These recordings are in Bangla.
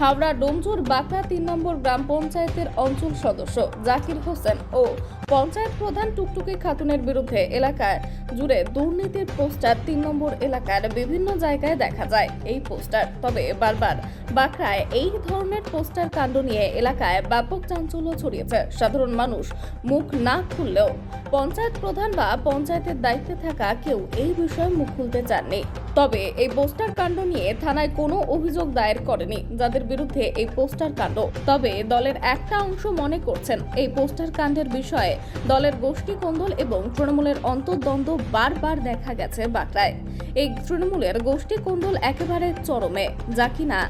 হাওড়া ডোমজুর বাঁকড়া তিন নম্বর গ্রাম পঞ্চায়েতের অঞ্চল সদস্য জাকির হোসেন ও পঞ্চায়েত প্রধান টুকটুকি খাতুনের বিরুদ্ধে এলাকায় জুড়ে দুর্নীতির পোস্টার তিন নম্বর এলাকার বিভিন্ন জায়গায় দেখা যায় এই পোস্টার। তবে বারবার বাঁকড়ায় এই ধরনের পোস্টার কাণ্ড নিয়ে এলাকায় ব্যাপক চাঞ্চল্য ছড়িয়েছে। সাধারণ মানুষ মুখ না খুললেও পঞ্চায়েত প্রধান বা পঞ্চায়েতের দায়িত্বে থাকা কেউ এই বিষয়ে মুখ খুলতে চাননি। তবে এই পোস্টার কাণ্ড নিয়ে থানায় কোনো অভিযোগ দায়ের করেনি, যাদের বিরুদ্ধে এই পোস্টার কাণ্ড। তবে দলের একটা অংশ মনে করছেন, এই পোস্টার কাণ্ডের বিষয়ে দলের গোষ্ঠী কোন্দল এবং তৃণমূলের অন্তর্দ্বন্দ্ব বারবার দেখা গেছে বাঁকড়ায়। এই তৃণমূলের গোষ্ঠী কোন্দল একেবারে চরমে, যা কিনা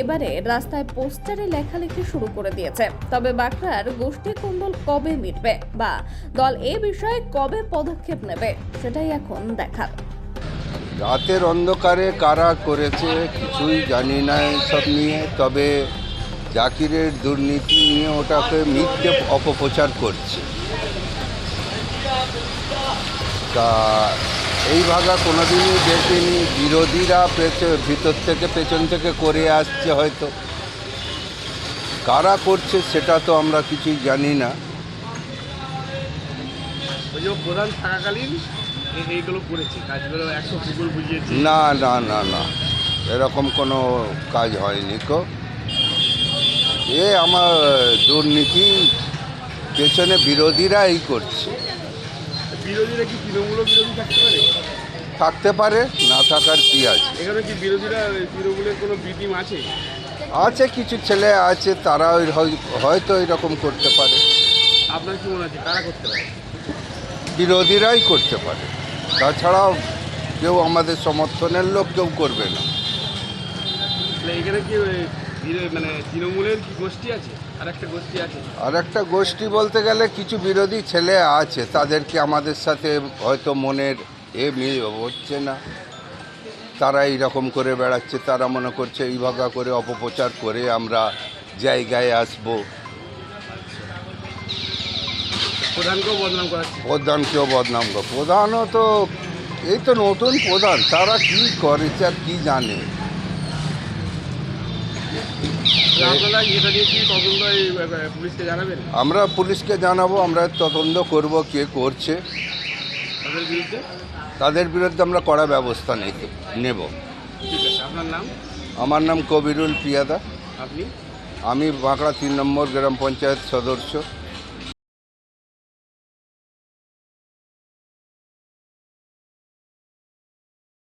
এবারে রাস্তায় পোস্টারে লেখালেখি শুরু করে দিয়েছে। তবে বাঁকড়ার গোষ্ঠী কোন্দল কবে মিটবে বা দল এ বিষয়ে কবে পদক্ষেপ নেবে, সেটাই এখন দেখার। রাতের অন্ধকারে কারা করেছে কিছুই জানি না সব নিয়ে, তবে জাকিরের দুর্নীতি নিয়ে ওটাকে মিথ্যে অপপ্রচার করছে। তা এই ভাগা কোনোদিনই দেখিনি। বিরোধীরা পেছ- ভিতর থেকে পেছন থেকে করে আসছে হয়তো। কারা করছে সেটা তো আমরা কিছুই জানি না। প্রধান থাকাকালীন এইগুলো করেছে কাজগুলো একশো পুকুর বুঝিয়েছে। না না না না। এরকম কোনো কাজ হয়নি কো। এ আমার দুর্নীতি পেছনে বিরোধীরা এই করছে। বিরোধীরা কি তৃণমূল বিরোধী থাকতে পারে? থাকতে পারে না থাকার কি আছে? এখানে কি বিরোধীরা তৃণমূলের কোনো বিটিম আছে? আছে কিছু ছেলে আছে তারা ওই হয়তো এরকম করতে পারে। আপনার কি মনে আছে কারা করতে পারে? বিরোধীরাই করতে পারে। তাছাড়াও কেউ আমাদের সমর্থনের লোক কেউ করবে না। এখানে কি মানে তৃণমূলের কি গোষ্ঠী আছে? আর একটা গোষ্ঠী আছে। আর একটা গোষ্ঠী বলতে গেলে কিছু বিরোধী ছেলে আছে তাদেরকে আমাদের সাথে হয়তো মনের এ মিল হচ্ছে না। তারা এইরকম করে বেড়াচ্ছে তারা মনে করছে এই ভাগা করে অপপ্রচার করে আমরা জায়গায় আসব। প্রধানকেও বদনাম করাচ্ছে। প্রধানকেও বদনাম করে প্রধানও তো এই তো নতুন প্রধান তারা কি করেছে আর কি জানে তাহলে আপনারা এটা নিয়ে কি তদন্ত এই, এ, এ, পুলিশকে জানাবেন আমরা পুলিশকে জানাব আমরা তদন্ত করব কে করছে। তাদের বিরুদ্ধে? আমরা কড়া ব্যবস্থা নেব। ঠিক আছে আমার নাম কবিরুল পিয়াদা। আপনি? আমি বাঁকড়া তিন নম্বর গ্রাম পঞ্চায়েত সদস্য।